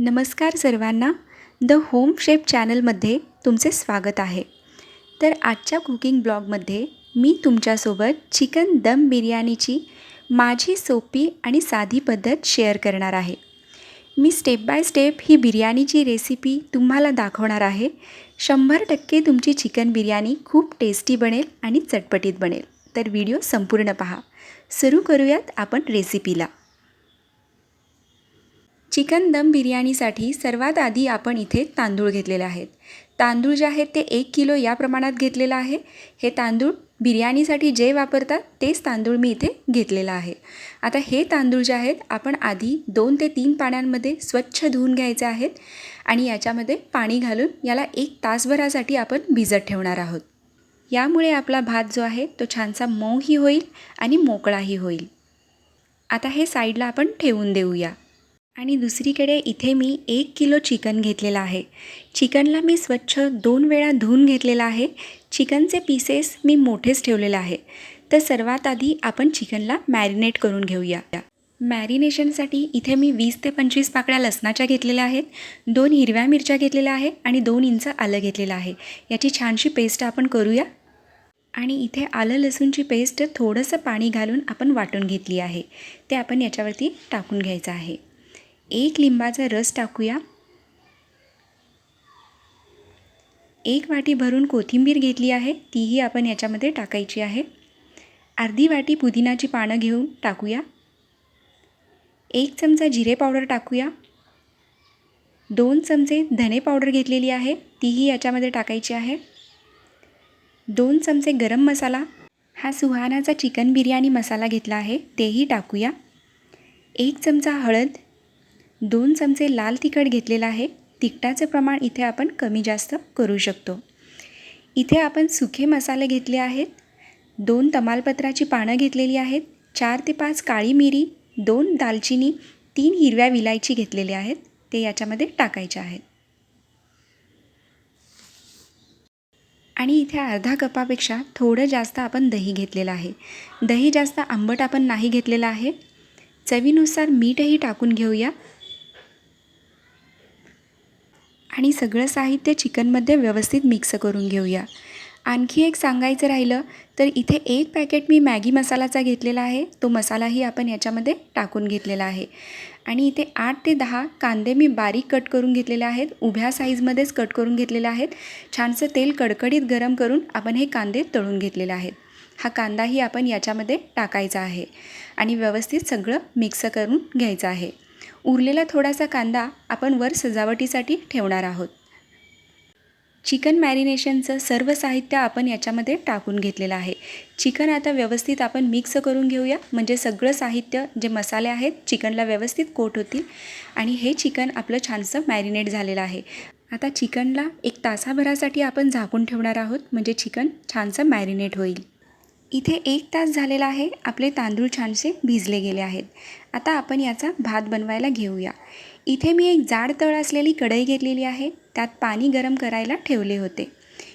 नमस्कार सर्वांना the home chef चॅनलमध्ये तुमचे स्वागत आहे. तर आजच्या कुकिंग ब्लॉगमध्ये मी तुमच्यासोबत चिकन दम बिर्याणीची माझी सोपी आणि साधी पद्धत शेअर करणार आहे. मी स्टेप बाय स्टेप ही बिर्याणीची रेसिपी तुम्हाला दाखवणार आहे. शंभर टक्के तुमची चिकन बिर्याणी खूप टेस्टी बनेल आणि चटपटीत बनेल. तर व्हिडिओ संपूर्ण पहा. सुरू करूयात आपण रेसिपीला. चिकन दम बिर्याणीसाठी सर्वात आधी आपण इथे तांदूळ घेतलेले आहेत. तांदूळ जे आहेत ते एक किलो या प्रमाणात घेतलेलं आहे. हे तांदूळ बिर्याणीसाठी जे वापरतात तेच तांदूळ मी इथे घेतलेलं आहे. आता हे तांदूळ जे आहेत आपण आधी दोन ते तीन पाण्यामध्ये स्वच्छ धुवून घ्यायचे आहेत आणि याच्यामध्ये पाणी घालून याला एक तासभरासाठी आपण भिजत ठेवणार आहोत. यामुळे आपला भात जो आहे तो छानसा मऊही होईल आणि मोकळाही होईल. आता हे साईडला आपण ठेवून देऊया. आणि दुसरीकडे इथे मी एक किलो चिकन घेतलेलं आहे. चिकनला मी स्वच्छ दोन वेळा धुवून घेतलेलं आहे. चिकनचे पीसेस मी मोठेच ठेवलेले आहे. तर सर्वात आधी आपण चिकनला मॅरिनेट करून घेऊया. मॅरिनेशनसाठी इथे मी वीस ते पंचवीस पाकळ्या लसणाच्या घेतलेल्या आहेत. दोन हिरव्या मिरच्या घेतलेल्या आहे आणि दोन इंच आलं घेतलेलं आहे. याची छानशी पेस्ट आपण करूया. आणि इथे आलं लसूणची पेस्ट थोडंसं पाणी घालून आपण वाटून घेतली आहे. ते आपण याच्यावरती टाकून घ्यायचं आहे. एक लिंबाचा रस टाकूया. एक वाटी भरून कोथिंबीर घेतली आहे तीही आपण याच्यामध्ये टाकायची आहे. अर्धी वाटी पुदिनाची पानं घेऊन टाकूया. एक चमचा जिरे पावडर टाकूया. दोन चमचे धने पावडर घेतलेली आहे तीही याच्यामध्ये टाकायची आहे. दोन चमचे गरम मसाला. हा सुहानाचा चिकन बिर्याणी मसाला घेतला आहे तेही टाकूया. एक चमचा हळद. दोन चमचे लाल तिखट घेतलेलं आहे. तिखटाचं प्रमाण इथे आपण कमी जास्त करू शकतो. इथे आपण सुखे मसाले घेतले आहेत. दोन तमालपत्राची पानं घेतलेली आहेत. चार ते पाच काळी मिरी दोन दालचिनी तीन हिरव्या विलायची घेतलेले आहेत. ते याच्यामध्ये टाकायचे आहेत. आणि इथे अर्धा कपापेक्षा थोडं जास्त आपण दही घेतलेलं आहे. दही जास्त आंबट आपण नाही घेतलेलं आहे. चवीनुसार मीठही टाकून घेऊया. आणि सगळं साहित्य चिकनमध्ये व्यवस्थित मिक्स करून घेऊया. आणखी एक सांगायचं राहिलं तर इथे एक पॅकेट मी मॅगी मसालाचा घेतलेला आहे. तो मसालाही आपण याच्यामध्ये टाकून घेतलेला आहे. आणि इथे आठ ते दहा कांदे मी बारीक कट करून घेतलेले आहेत. उभ्या साईजमध्येच कट करून घेतलेले आहेत. छानसं तेल कडकडीत गरम करून आपण हे कांदे तळून घेतलेले आहेत. हा कांदाही आपण याच्यामध्ये टाकायचा आहे आणि व्यवस्थित सगळं मिक्स करून घ्यायचं आहे. उरलेला थोडासा कांदा आपण वर सजावटीसाठी ठेवणार आहोत. चिकन मॅरिनेशनचं सर्व साहित्य आपण याच्यामध्ये टाकून घेतलेलं आहे. चिकन आता व्यवस्थित आपण मिक्स करून घेऊया. म्हणजे सगळं साहित्य जे मसाले आहेत चिकनला व्यवस्थित कोट होतील. आणि हे चिकन आपलं छानसं मॅरिनेट झालेलं आहे. आता चिकनला एक तासाभरासाठी आपण झाकून ठेवणार आहोत. म्हणजे चिकन छानसं मॅरिनेट होईल. इथे एक तास झालेला आहे आपले तांदूळ छानसे भिजले गेले आहेत. आता आपण याचा भात बनवायला घेऊया. इथे मी एक जाड तळ असलेली कढई घेतलेली आहे त्यात पाणी गरम करायला ठेवले होते.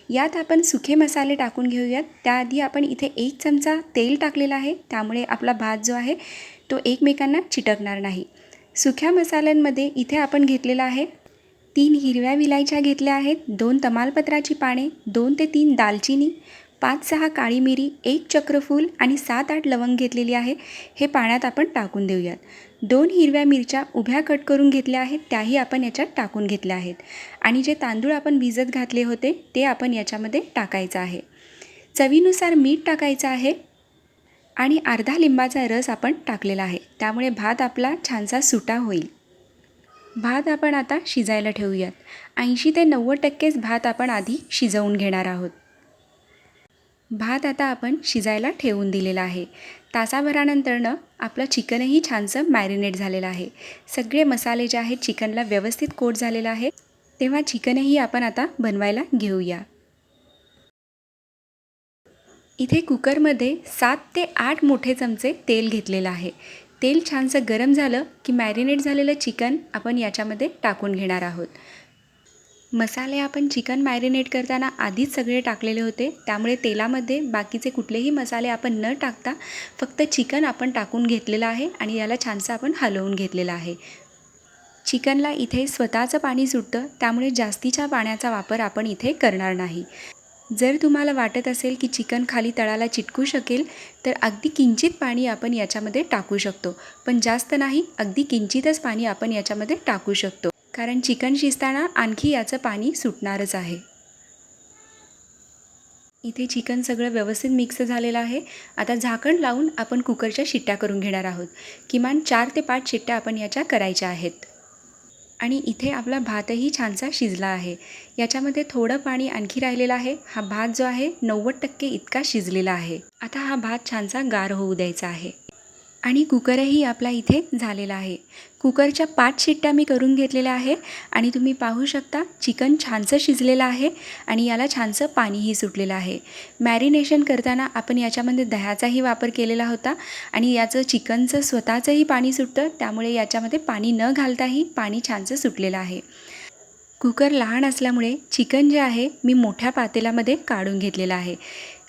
यात आपण सुखे मसाले टाकून घेऊयात. त्याआधी आपण इथे एक चमचा तेल टाकलेला आहे त्यामुळे आपला भात जो आहे तो एकमेकांना चिटकणार नाही. सुख्या मसाल्यांमध्ये इथे आपण घेतलेला आहे तीन हिरव्या विलायच्या घेतल्या आहेत दोन तमालपत्राची पाने दोन ते तीन दालचिनी पाच सहा काळी मिरी एक चक्रफूल आणि सात आठ लवंग घेतलेली आहे हे पाण्यात आपण टाकून देऊयात. दोन हिरव्या मिरच्या उभ्या कट करून घेतल्या आहेत त्याही आपण याच्यात टाकून घेतल्या आहेत. आणि जे तांदूळ आपण भिजत घातले होते ते आपण याच्यामध्ये टाकायचं आहे. चवीनुसार मीठ टाकायचं आहे आणि अर्धा लिंबाचा रस आपण टाकलेला आहे. त्यामुळे भात आपला छानसा सुटा होईल. भात आपण आता शिजायला ठेवूयात. ऐंशी ते नव्वद टक्केच भात आपण आधी शिजवून घेणार आहोत. भात आता आपण शिजायला ठेवून दिलेला आहे. तासाभरानंतरनं आपलं चिकनही छानसं मॅरिनेट झालेलं आहे. सगळे मसाले जे आहेत चिकनला व्यवस्थित कोट झालेलं आहे. तेव्हा चिकनही आपण आता बनवायला घेऊया. इथे कुकरमध्ये सात ते आठ मोठे चमचे तेल घेतलेलं आहे. तेल छानसं गरम झालं की मॅरिनेट झालेलं चिकन आपण याच्यामध्ये टाकून घेणार आहोत. मसाले आपण चिकन मॅरिनेट करताना आधीच सगळे टाकलेले होते. त्यामुळे तेलामध्ये बाकीचे कुठलेही मसाले आपण न टाकता फक्त चिकन आपण टाकून घेतलेलं आहे आणि याला छानसं आपण हलवून घेतलेलं आहे. चिकनला इथे स्वतःचं पाणी सुटतं त्यामुळे जास्तीच्या पाण्याचा वापर आपण इथे करणार नाही. जर तुम्हाला वाटत असेल की चिकन खाली तळाला चिटकू शकेल तर अगदी किंचित पाणी आपण याच्यामध्ये टाकू शकतो. पण जास्त नाही अगदी किंचितच पाणी आपण याच्यामध्ये टाकू शकतो. कारण चिकन शिजताना आणखी याचं पाणी सुटणारच आहे. इथे चिकन सगळं व्यवस्थित मिक्स झालेलं आहे. आता झाकण लावून आपण कुकरच्या शिट्ट्या करून घेणार आहोत. किमान चार ते पाच शिट्ट्या आपण याच्या करायच्या आहेत. आणि इथे आपला भातही छानसा शिजला आहे. याच्यामध्ये थोडं पाणी आणखी राहिलेलं आहे. हा भात जो आहे नव्वद टक्के इतका शिजलेला आहे. आता हा भात छानसा गार होऊ द्यायचा आहे. आणि कुकरही आपला इथे झालेला आहे. कुकरच्या पाच शिट्ट्या मी करून घेतलेल्या आहे आणि तुम्ही पाहू शकता चिकन छानसं शिजलेलं आहे आणि याला छानसं पाणीही सुटलेलं आहे. मॅरिनेशन करताना आपण याच्यामध्ये दह्याचाही वापर केलेला होता आणि याचं चिकनचं स्वतःचंही पाणी सुटतं त्यामुळे याच्यामध्ये पाणी न घालताही पाणी छानसं सुटलेलं आहे. कुकर लहान असल्यामुळे चिकन जे आहे मी मोठ्या पातेल्यामध्ये काढून घेतलेलं आहे.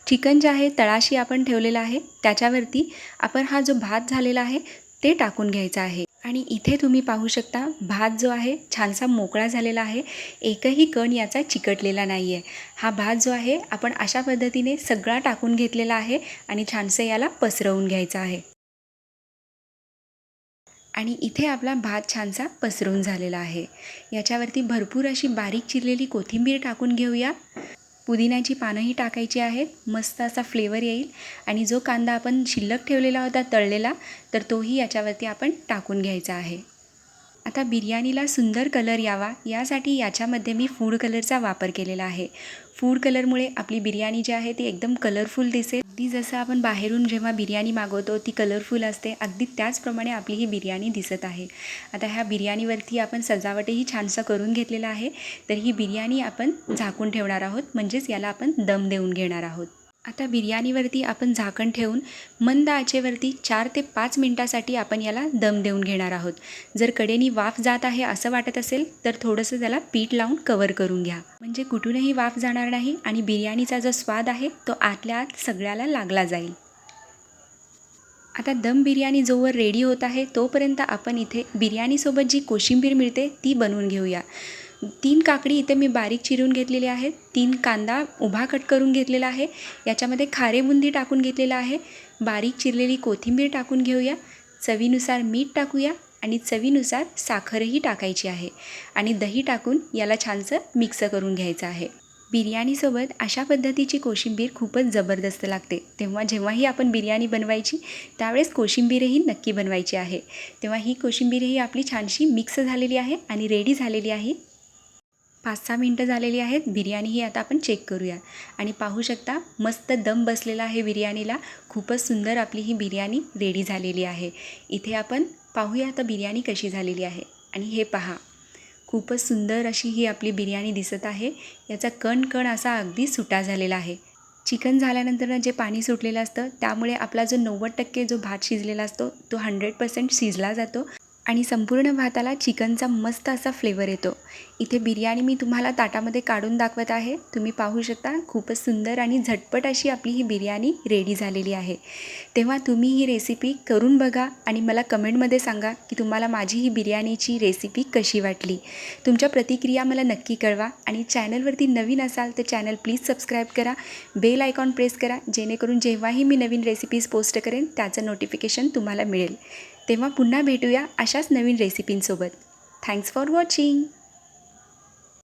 चिकन जे आहे तळाशी आपण ठेवलेलं आहे त्याच्यावरती आपण हा जो भात झालेला आहे ते टाकून घ्यायचा आहे. आणि इथे तुम्ही पाहू शकता भात जो आहे छानसा मोकळा झालेला आहे एकही कण याचा चिकटलेला नाही आहे हा भात जो आहे आपण अशा पद्धतीने सगळा टाकून घेतलेला आहे आणि छानसं याला पसरवून घ्यायचं आहे. आणि इथे आपला भात छानसा पसरून झालेला आहे. याच्यावरती भरपूर अशी बारीक चिरलेली कोथिंबीर टाकून घेऊया. पुदिन्याची पानंही टाकायची आहेत. मस्त असा फ्लेवर येईल. आणि जो कांदा आपण शिल्लक ठेवलेला होता तळलेला तर तोही याच्यावरती आपण टाकून घ्यायचा आहे. आता बिर्याणीला सुंदर कलर यावा यासाठी याच्यामध्ये मी फूड कलरचा वापर केलेला आहे. फूड कलरमुळे आपली बिर्याणी जी आहे ती एकदम कलरफुल दिसेल. अगदी जसं आपण बाहेरून जेव्हा बिर्याणी मागवतो ती कलरफुल असते. अगदी त्याचप्रमाणे आपली ही बिर्याणी दिसत आहे. आता ह्या बिर्याणीवरती आपण सजावटही छानसं करून घेतलेलं आहे. तर ही बिर्याणी आपण झाकून ठेवणार आहोत. म्हणजेच याला आपण दम देऊन घेणार आहोत. आता बिर्याणीवरती आपण झाकण ठेवून मंद आचेवरती चार ते पाच मिनटासाठी आपण याला दम देऊन घेणार आहोत. जर कडेनी वाफ जात आहे असं वाटत असेल तर थोडंसं त्याला पीठ लावून कवर करून घ्या. म्हणजे कुठूनही वाफ जाणार नाही आणि बिर्याणीचा जो स्वाद आहे तो आतल्या आत सगळ्याला लागला जाईल. आता दम बिर्याणी जोवर रेडी होत आहे तोपर्यंत आपण इथे बिर्याणीसोबत जी कोशिंबीर मिळते ती बनवून घेऊया. तीन काकडी इथे मी बारीक चिरून घेतलेली आहे तीन कांदा उभा कट करून घेतलेला आहे. याच्यामध्ये खारे बुंदी टाकून घेतलेला आहे. बारीक चिरलेली कोथिंबीर टाकून घेऊया. चवीनुसार मीठ टाकूया आणि चवीनुसार साखरही टाकायची आहे. आणि दही टाकून याला छानसं मिक्स करून घ्यायचं आहे. बिर्याणीसोबत अशा पद्धतीची कोशिंबीर खूपच जबरदस्त लागते. तेव्हा जेव्हाही आपण बिर्याणी बनवायची त्यावेळेस कोशिंबीरही नक्की बनवायची आहे. तेव्हा ही कोशिंबीरही आपली छानशी मिक्स झालेली आहे आणि रेडी झालेली आहे. पाच सहा मिनटं झालेली आहेत. बिर्याणी ही आता आपण चेक करूया. आणि पाहू शकता मस्त दम बसलेला आहे बिर्याणीला. खूपच सुंदर आपली ही बिर्याणी रेडी झालेली आहे. इथे आपण पाहूया आता बिर्याणी कशी झालेली आहे. आणि हे पहा. खूपच सुंदर अशी ही आपली बिर्याणी दिसत आहे. याचा कण कण असा अगदी सुटा झालेला आहे. चिकन झाल्यानंतर जे पाणी सुटलेलं असतं त्यामुळे आपला जो नव्वद टक्के जो भात शिजलेला असतो तो हंड्रेड पर्सेंट शिजला जातो. आणि संपूर्ण भाताला चिकनचा मस्त असा फ्लेवर येतो. इथे बिर्याणी मी तुम्हाला ताटामध्ये काढून दाखवत आहे. तुम्ही पाहू शकता खूपच सुंदर आणि झटपट अशी आपली ही बिर्याणी रेडी झालेली आहे. तेव्हा तुम्ही ही रेसिपी करून बघा आणि मला कमेंटमध्ये सांगा की तुम्हाला माझी ही बिर्याणीची रेसिपी कशी वाटली. तुमच्या प्रतिक्रिया मला नक्की कळवा आणि चॅनलवरती नवीन असाल तर चॅनल प्लीज सबस्क्राईब करा. बेल आयकॉन प्रेस करा जेणेकरून जेव्हाही मी नवीन रेसिपीज पोस्ट करेन त्याचं नोटिफिकेशन तुम्हाला मिळेल. तेव्हा पुन्हा भेटूया अशाच नवीन रेसिपींसोबत थँक्स फॉर वॉचिंग